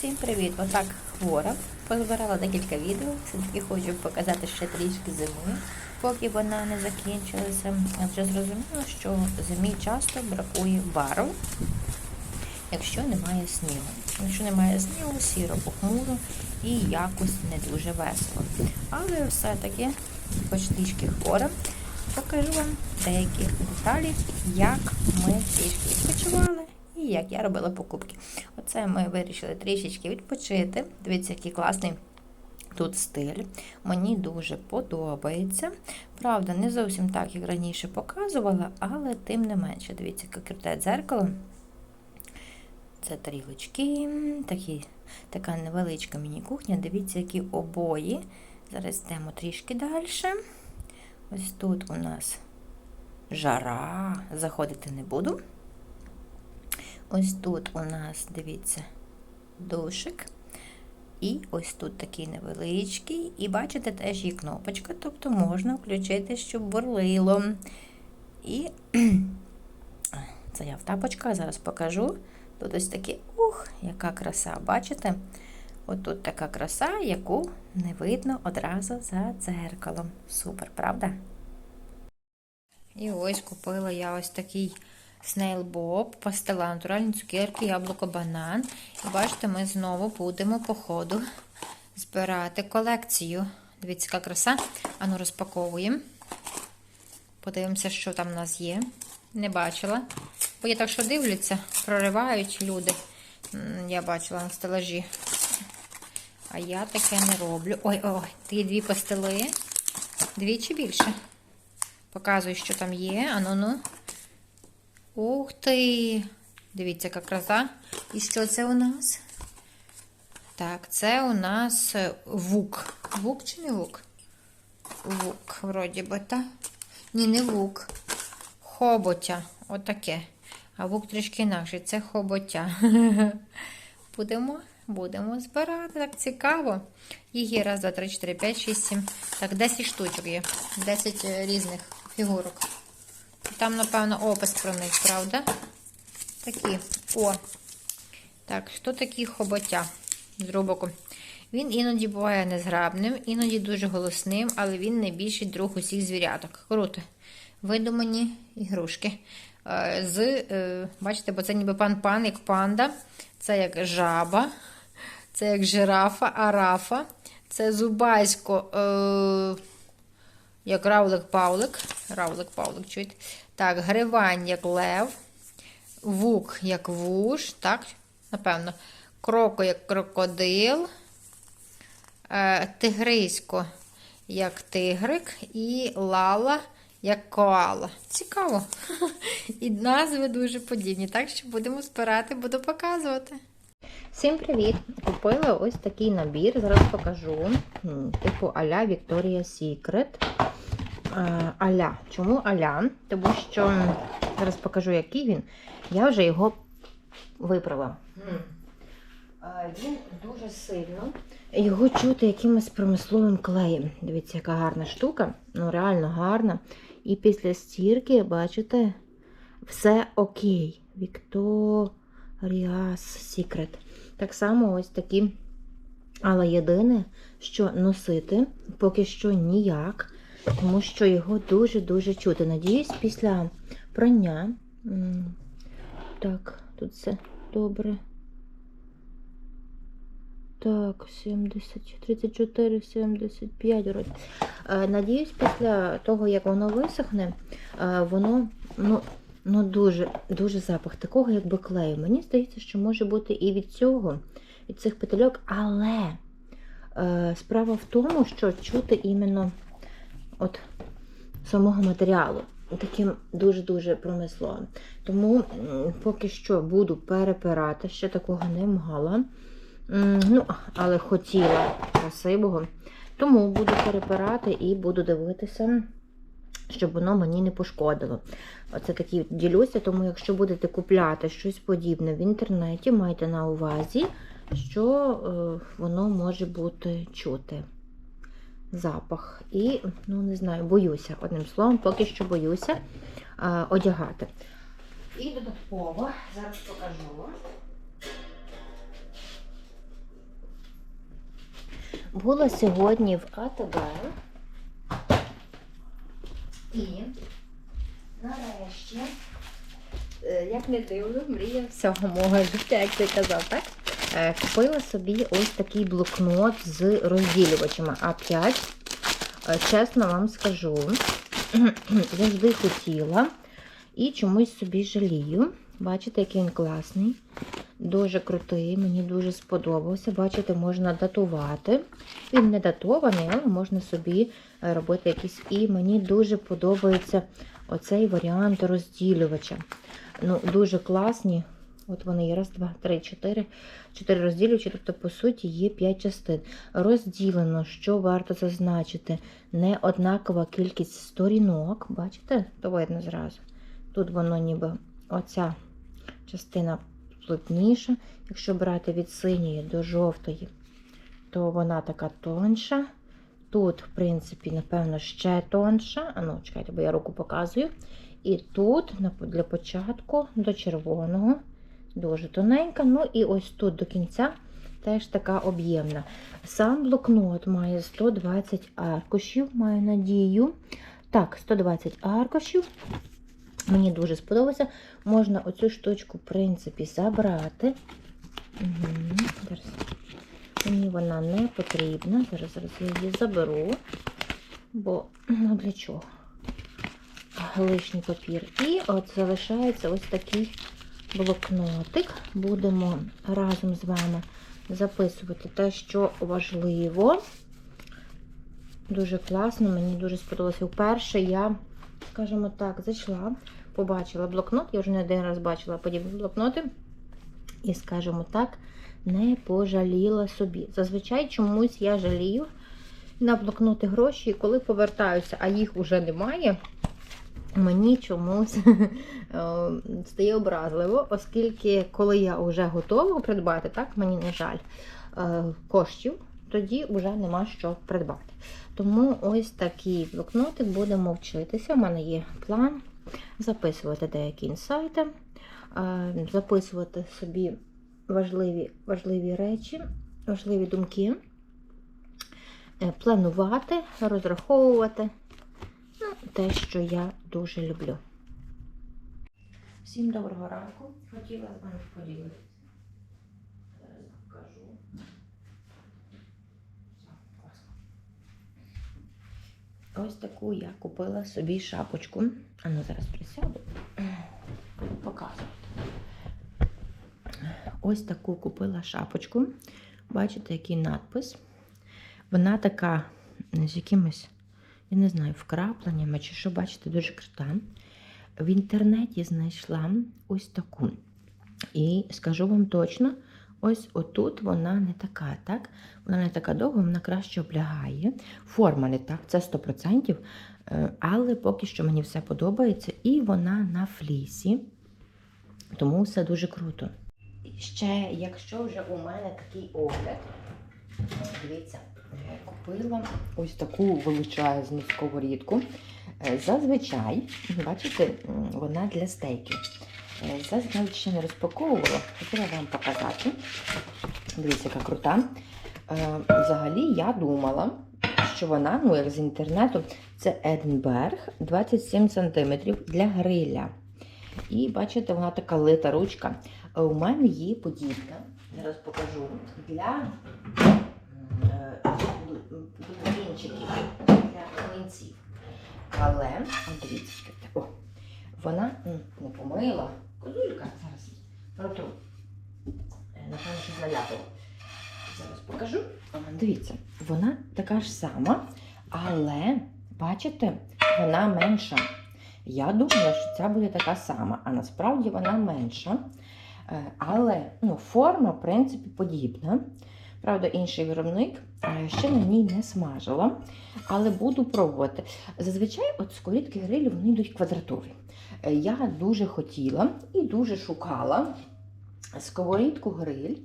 Всім привіт! Отак хвора. Позбирала декілька відео. Все-таки хочу показати ще трішки зими, поки вона не закінчилася. Адже зрозуміло, що зимі часто бракує барв, якщо немає снігу. Якщо немає снігу, сіро похмуро і якось не дуже весело. Але все-таки, хоч трішки хвора, покажу вам деякі деталі, як ми трішки відпочивали. Як я робила покупки. Оце ми вирішили трішечки відпочити. Дивіться, який класний тут стиль. Мені дуже подобається. Правда, не зовсім так, як раніше показувала, але тим не менше, дивіться, яке круте дзеркало. Це тарілочки, такі, така невеличка міні-кухня. Дивіться, які обої. Зараз йдемо трішки далі. Ось тут у нас жара. Заходити не буду. Ось тут у нас, дивіться, душик. І ось тут такий невеличкий. І бачите, теж є кнопочка, тобто можна включити, щоб бурлило. І це я в тапочках, зараз покажу. Тут ось таке, ух, яка краса, бачите? От тут така краса, яку не видно одразу за дзеркалом. Супер, правда? І ось купила я ось такий Snail Bob, пастила, натуральні цукерки, яблуко, банан. І бачите, ми знову будемо по ходу збирати колекцію. Дивіться, яка краса. Ану, розпаковуємо. Подивимося, що там у нас є. Не бачила. Бо я так що дивляться, проривають люди. Я бачила на стелажі. А я таке не роблю. Ой-ой, ті дві пастили. Дві чи більше. Показую, що там є. Ану-ну. Ух ти! Дивіться, яка краса. І що це у нас? Так, це у нас вук. Вук чи не вук? Вук, вроді би, так? Ні, не вук. Хоботя. Отаке. А вук трішки інакше. Це хоботя. Будемо, будемо збирати. Так цікаво. Їх є раз, два, три, чотири, п'ять, шість, сім. Так, 10 штучок є. 10 різних фігурок. Там, напевно, опис про них, правда? Такі. О. Так, що такі хоботя з рубоку? Він іноді буває незграбним, іноді дуже голосним, але він найбільший друг усіх звіряток. Круто. Видумані ігрушки. З, бачите, бо це ніби пан-пан, як панда. Це як жаба, це як жирафа, арафа, це зубасько. Е як равлик-павлик. Равлик-павлик, чуєте? Так, гривань, як лев, вук, як вуж, так, напевно, кроко, як крокодил, е, тигрисько, як тигрик, і лала, як коала. Цікаво. І назви дуже подібні. Так що будемо збирати, буду показувати. Всім привіт! Купила ось такий набір, зараз покажу. Типу Аля Victoria's Secret. Аля. Чому Аля? Тому що, зараз покажу, який він. Я вже його виправила. Він дуже сильно. Його чути якимось промисловим клеєм. Дивіться, яка гарна штука. Ну, реально гарна. І після стірки, бачите, все окей. Victoria's Secret. Так само ось такі. Але єдине, що носити поки що ніяк, тому що його дуже-дуже чути. Надіюсь, після прання. Так, тут все добре. Так, 70, 34, 75 вроді. Надіюсь, після того, як воно висохне, воно, ну, ну дуже дуже запах такого, якби клею. Мені здається, що може бути і від цього, від цих петельок, але е, справа в тому, що чути іменно от самого матеріалу. Таким дуже-дуже промисловим. Тому поки що буду перепирати, ще такого не мала. Ну, але хотіла красивого. Тому буду перепирати і буду дивитися щоб воно мені не пошкодило. Оце такі ділюся, тому якщо будете купляти щось подібне в інтернеті, майте на увазі, що е, воно може бути чути. Запах. І, ну, не знаю, боюся, одним словом, поки що боюся е, одягати. І додатково, зараз покажу. Була сьогодні в АТБ. І нарешті, е, як не дивно, мрія всього мого життя, як ти казав, так? Е, Купила собі ось такий блокнот з розділювачами А5. Е, Чесно вам скажу, завжди хотіла і чомусь собі жалію. Бачите, який він класний. Дуже крутий, мені дуже сподобався. Бачите, можна датувати. Він не датований, але можна собі е, робити якісь. І мені дуже подобається оцей варіант розділювача. Ну, дуже класні. От вони є. Раз, два, три, чотири. Чотири розділювачі, тобто, по суті, є п'ять частин. Розділено, що варто зазначити, не однакова кількість сторінок. Бачите? То видно зразу. Тут воно ніби оця частина плотніша. Якщо брати від синьої до жовтої, то вона така тонша. Тут, в принципі, напевно, ще тонша. А ну, чекайте, бо я руку показую. І тут для початку до червоного, дуже тоненька. Ну і ось тут до кінця теж така об'ємна. Сам блокнот має 120 аркушів, маю надію. Так, 120 аркушів. Мені дуже сподобалося. Можна оцю штучку, в принципі, забрати. Угу. Мені вона не потрібна. Зараз, зараз я її заберу. Бо ну для чого? Лишній папір. І от залишається ось такий блокнотик. Будемо разом з вами записувати те, що важливо. Дуже класно, мені дуже сподобалося. Вперше я, скажімо так, зайшла, побачила блокнот. Я вже не один раз бачила подібні блокноти. І, скажімо так, не пожаліла собі. Зазвичай чомусь я жалію на блокноти гроші, і коли повертаюся, а їх вже немає, мені чомусь е, стає образливо, оскільки коли я вже готова придбати, так, мені не жаль е, коштів, тоді вже нема що придбати. Тому ось такий блокнотик будемо вчитися. У мене є план записувати деякі інсайти, е, записувати собі важливі, важливі речі, важливі думки, е, планувати, розраховувати. Ну, те, що я дуже люблю. Всім доброго ранку. Хотіла з вами поділитися. Зараз покажу. Все, класно. Ось таку я купила собі шапочку. А ну зараз присяду. Показувати. Ось таку купила шапочку. Бачите, який надпис. Вона така з якимось, я не знаю, вкрапленнями чи що, бачите, дуже крута. В інтернеті знайшла ось таку. І скажу вам точно, ось отут вона не така, так? Вона не така довга, вона краще облягає. Форма не так, це 100%. е, Але поки що мені все подобається. І вона на флісі. Тому все дуже круто. Ще, якщо вже у мене такий огляд, дивіться, купила ось таку величезну сковорідку. Е, Зазвичай, бачите, вона для стейків. Е, Зазвичай ще не розпаковувала, хотіла вам показати. Дивіться, яка крута. Е, Взагалі я думала, що вона, ну як з інтернету, це Единберг 27 см для гриля. І бачите, вона така лита ручка. Е, У мене є подібна, зараз покажу, для е, для млинців. Але, дивіться, о, вона не помила. Козулька, зараз протру. Е, Напевно, що наляпала. Зараз покажу. Дивіться, вона така ж сама, але, бачите, вона менша. Я думала, що ця буде така сама, а насправді вона менша. Е, Але ну, форма, в принципі, подібна. Правда, інший виробник е, ще на ній не смажила, але буду пробувати. Зазвичай от сковорідки грилі вони йдуть квадратові. Е, Я дуже хотіла і дуже шукала сковорідку гриль,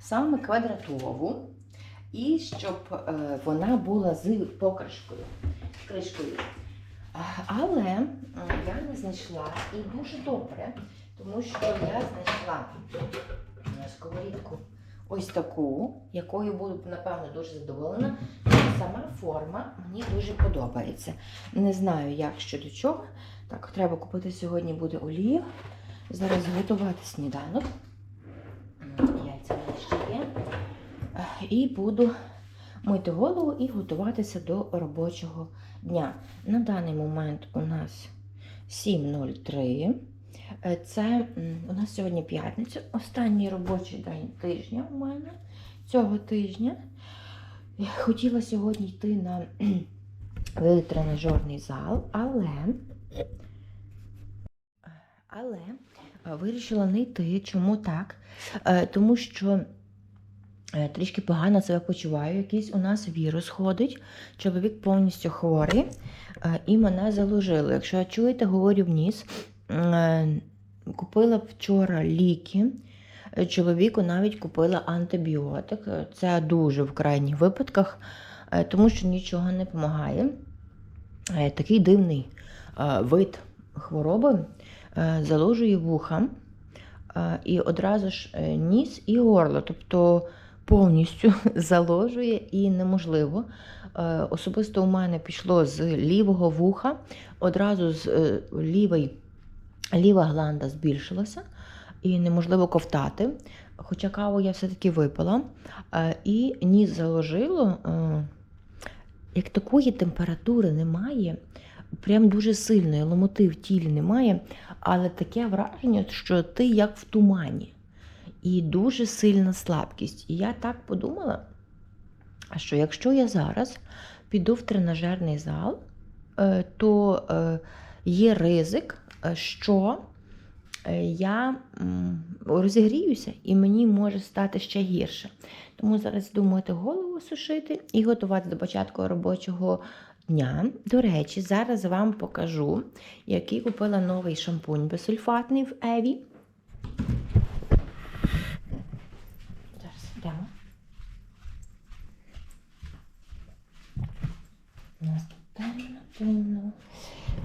саме квадратову, і щоб е, вона була з покришкою. з кришкою. Але я не знайшла і дуже добре, тому що я знайшла сковорідку ось таку, якою буду, напевно, дуже задоволена. Сама форма мені дуже подобається. Не знаю, як що до чого. Так, треба купити сьогодні буде олія. Зараз готувати сніданок. Яйця в мене ще є. І буду мити голову і готуватися до робочого дня. На даний момент у нас 7.03. Е, Це у нас сьогодні п'ятниця, останній робочий день тижня у мене цього тижня. Я Хотіла сьогодні йти на велотренажерний зал, але, але е, вирішила не йти. Чому так? Е, Тому що трішки погано себе почуваю. Якийсь у нас вірус ходить. Чоловік повністю хворий і мене заложило. Якщо чуєте, говорю в ніс. Е, Купила вчора ліки. Е, Чоловіку навіть купила антибіотик. Е, Це дуже в крайніх випадках, тому що нічого не допомагає. Такий дивний вид хвороби заложує вуха і одразу ж ніс і горло, тобто повністю заложує і неможливо. Особисто у мене пішло з лівого вуха, одразу з лівої, ліва гланда збільшилася і неможливо ковтати. Хоча каву я все-таки випила, е, і ніс заложило. е, Як такої температури немає, прям дуже сильної ломоти в тілі немає, але таке враження, що ти як в тумані. І дуже сильна слабкість. І я так подумала, що якщо я зараз піду в тренажерний зал, е, то є ризик, що е, я розігріюся і мені може стати ще гірше. Тому зараз думайте голову сушити і готувати до початку робочого дня. До речі, зараз вам покажу, який купила новий шампунь безсульфатний в Еві. Зараз йдемо. У нас тут темно, темно.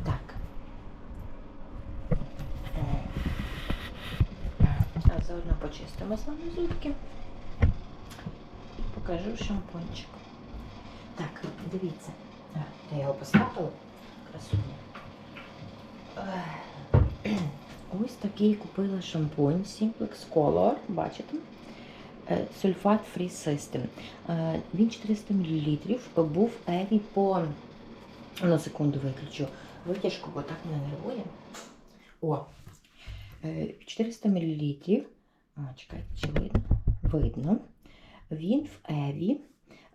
Так. Е, Зараз заодно почистимо з вами зубки. І покажу шампунчик. Так, дивіться. Я його поставила. Красуня. Ось такий купила шампунь Simplex Color, бачите? Е, Сульфат Free System. Е, Він 400 мл. Був Еві по. На секунду виключу витяжку, бо так мене нервує. О, е, 400 мл. А, чекайте, чи видно? Видно. Він в Еві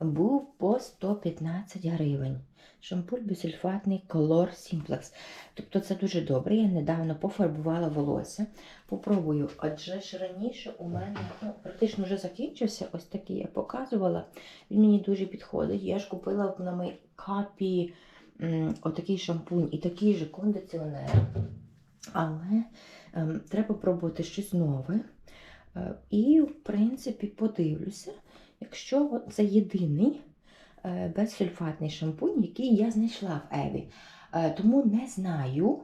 був по 115 гривень. Шампуль безсульфатний Color Simplex. Тобто це дуже добре. Я недавно пофарбувала волосся. Попробую, адже ж раніше у мене ну, практично вже закінчився. Ось такий я показувала. Він мені дуже підходить. Я ж купила на мейкапі отакий шампунь і такий же кондиціонер. Але ем, треба пробувати щось нове. Е, і, в принципі, подивлюся, якщо це єдиний е, безсульфатний шампунь, який я знайшла в Еві. Е, Тому не знаю.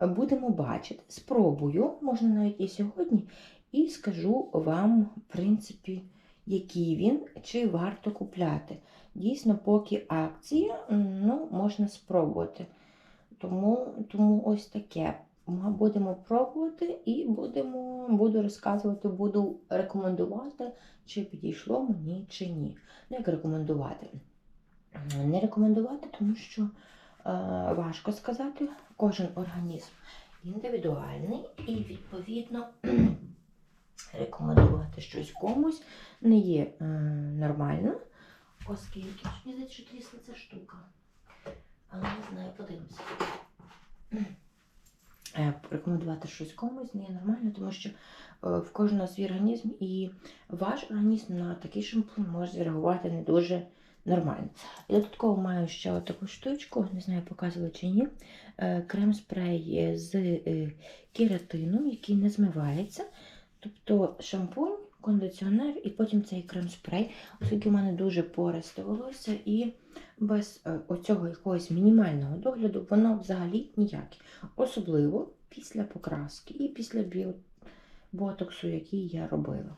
Будемо бачити. Спробую, можна навіть і сьогодні, і скажу вам, в принципі, який він, чи варто купляти. Дійсно, поки акція, ну, можна спробувати. Тому, тому ось таке. Будемо пробувати і будемо, буду розказувати, буду рекомендувати, чи підійшло мені, чи ні. Ну, як рекомендувати? Не рекомендувати, тому що е, важко сказати, кожен організм індивідуальний і, відповідно, рекомендувати щось комусь не є е, нормально, оскільки мені здається, що трісла ця штука. Але не знаю, подивимося. Е, Рекомендувати щось комусь не є нормально, тому що е, в кожного свій організм, і ваш організм на такий шампунь може зреагувати не дуже нормально. І додатково маю ще таку штучку, не знаю, показувала чи ні. е, Крем-спрей з кератином, який не змивається. Тобто шампунь, кондиціонер і потім цей крем-спрей, оскільки в мене дуже пористе волосся, і без е, оцього якогось мінімального догляду воно взагалі ніяке. Особливо після покраски і після біотоксу, який я робила.